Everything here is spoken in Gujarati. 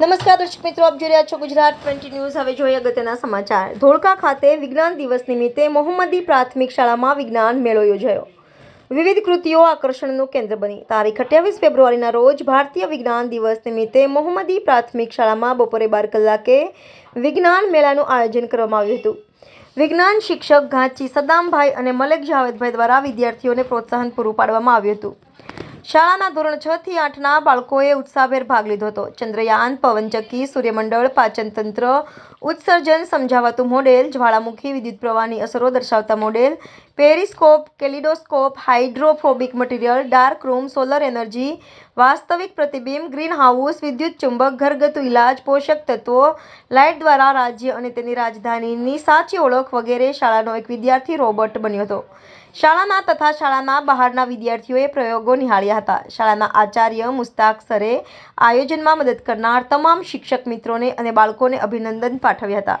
નમસ્કાર, દર્શક મિત્રો, આપ જોઈ રહ્યા છો ગુજરાત ટ્વેન્ટી ન્યૂઝ. હવે જોઈએ અગત્યના સમાચાર. ધોળકા ખાતે વિજ્ઞાન દિવસ નિમિત્તે મોહમ્મદી પ્રાથમિક શાળામાં વિજ્ઞાન મેળો યોજાયો. વિવિધ કૃતિઓ આકર્ષણનું કેન્દ્ર બની. તારીખ અઠ્યાવીસ ફેબ્રુઆરીના રોજ ભારતીય વિજ્ઞાન દિવસ નિમિત્તે મોહમ્મદી પ્રાથમિક શાળામાં બપોરે બાર કલાકે વિજ્ઞાન મેળાનું આયોજન કરવામાં આવ્યું હતું. વિજ્ઞાન શિક્ષક ઘાંચી સદામભાઈ અને મલેક જાવેદભાઈ દ્વારા વિદ્યાર્થીઓને પ્રોત્સાહન પૂરું પાડવામાં આવ્યું હતું. શાળાના ધોરણ છ થી આઠના બાળકોએ ઉત્સાહભેર ભાગ લીધો હતો. ચંદ્રયાન, પવનચક્કી, સૂર્યમંડળ, પાચનતંત્ર, ઉત્સર્જન, સમજાવતું મોડેલ, જ્વાળામુખી, વિદ્યુત પ્રવાહની અસરો દર્શાવતા model periscope, kaleidoscope, hydrophobic material, dark room, solar energy, વાસ્તવિક પ્રતિબિંબ, ગ્રીનહાઉસ, વિદ્યુત ચુંબક, ઘરગથ્થુ ઇલાજ પોષક તત્વો, લાઇટ દ્વારા રાજ્ય અને તેની રાજધાનીની સાચી ઓળખ વગેરે શાળાનો એક વિદ્યાર્થી રોબોટ બન્યો હતો. શાળાના તથા શાળાના બહારના વિદ્યાર્થીઓએ પ્રયોગો નિહાળ્યા હતા. શાળાના આચાર્ય મુસ્તાક સરે આયોજનમાં મદદ કરનાર તમામ શિક્ષક મિત્રોને અને બાળકોને અભિનંદન પાઠવ્યા હતા.